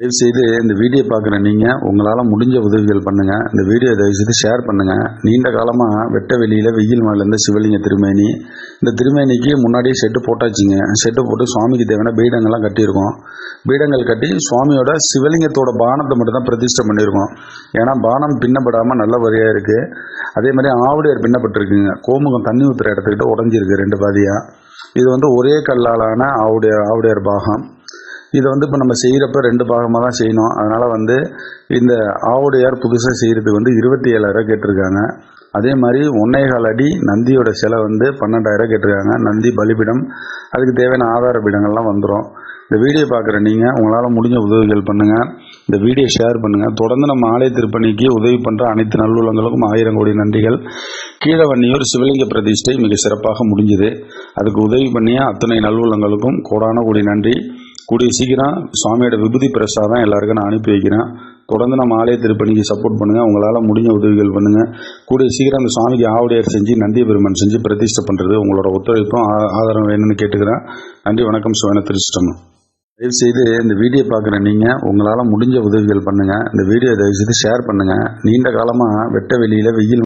தயவுசெய்து இந்த வீடியோ பார்க்குற நீங்கள் உங்களால் முடிஞ்ச உதவிகள் பண்ணுங்கள் இந்த வீடியோ தயவுசெய்து ஷேர் பண்ணுங்கள் நீண்ட காலமாக வெட்ட வெளியில் வெயில் மலையிலேருந்து சிவலிங்க திருமேனி. இந்த திருமேனிக்கு முன்னாடியே செட்டு போட்டாச்சுங்க. செட்டு போட்டு சுவாமிக்கு தேவையான பீடங்கள்லாம் கட்டியிருக்கோம். பீடங்கள் கட்டி சுவாமியோட சிவலிங்கத்தோட பானத்தை மட்டும் தான் பிரதிஷ்டை பண்ணியிருக்கோம். ஏன்னா பானம் பின்னப்படாமல் நல்ல வரியாக இருக்குது அதே மாதிரி ஆவுடையார் பின்னப்பட்டிருக்குங்க. கோமுகம் தண்ணி ஊற்றுற இடத்துக்கிட்ட உடஞ்சிருக்கு ரெண்டு பாதியாக இது வந்து ஒரே கல்லாலான ஆவுடைய ஆவுடையார் பாகம். இதை வந்து இப்போ நம்ம செய்கிறப்ப ரெண்டு பாகமாக தான் செய்யணும். அதனால் வந்து இந்த ஆவுடையார் புதுசாக செய்கிறதுக்கு வந்து இருபத்தி ஏழாயிரம் கேட்டிருக்காங்க. அதே மாதிரி ஒன்னே கால் அடி நந்தியோட சிலை வந்து பன்னெண்டாயிரம் கேட்டிருக்காங்க. நந்தி பலிபிடம் அதுக்கு தேவையான ஆதார பீடங்கள்லாம் வந்துடும் இந்த வீடியோ பார்க்குற நீங்கள் உங்களால் முடிஞ்ச உதவிகள் பண்ணுங்கள் இந்த வீடியோ ஷேர் பண்ணுங்கள் தொடர்ந்து நம்ம ஆலய திருப்பணிக்கு உதவி பண்ணுற அனைத்து நல்லுள்ளங்களுக்கும் ஆயிரம் கோடி நன்றிகள். கீழவன்னியூர் சிவலிங்க பிரதிஷ்டை மிக சிறப்பாக முடிஞ்சுது. அதுக்கு உதவி பண்ணிய அத்தனை நல்லுள்ளங்களுக்கும் கோடான கோடி நன்றி. கூடிய சீக்கிரம் சுவாமியோட விபூதி பிரசாதம் எல்லாருக்கும் நான் அனுப்பி வைக்கிறேன். தொடர்ந்து நம்ம ஆலய திருப்பணிக்கு சப்போர்ட் பண்ணுங்கள் உங்களால் முடிஞ்ச உதவிகள் பண்ணுங்கள் கூடிய சீக்கிரம் அந்த சுவாமிக்கு ஆவுடையார் செஞ்சு நந்திய பெருமான் செஞ்சு பிரதிஷ்டை பண்ணுறது உங்களோட ஒத்துழைப்பும் ஆ- வேணும்னு கேட்டுக்கிறேன். நன்றி வணக்கம் சுவன திருஷ்டம். தயவுசெய்து இந்த வீடியோ பார்க்குற நீங்கள் உங்களால் முடிஞ்ச உதவிகள் பண்ணுங்கள் இந்த வீடியோ தயவுசெய்து ஷேர் பண்ணுங்கள் நீண்ட காலமாக வெட்ட வெளியில் வெயில்